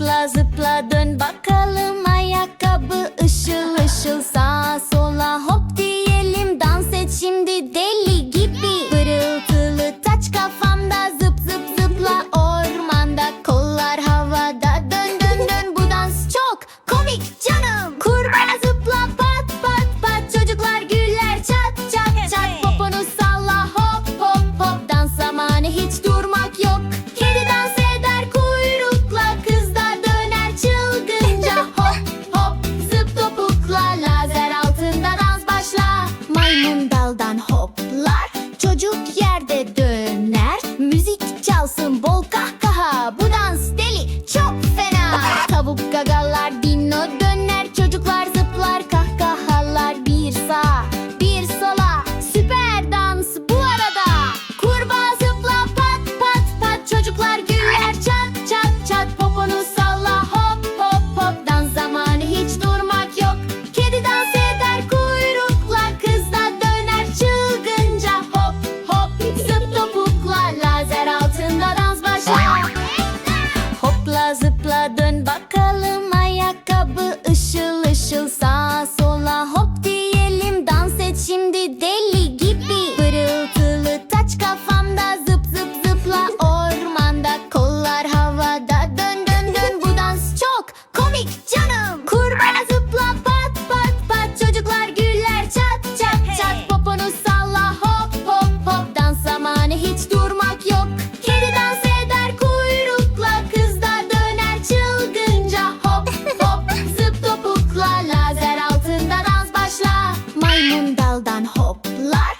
Zıpla zıpla dön bakalım ayakkabı ışıl ışıl sağ çocuk yerde döner. Müzik çalsın shall Good luck!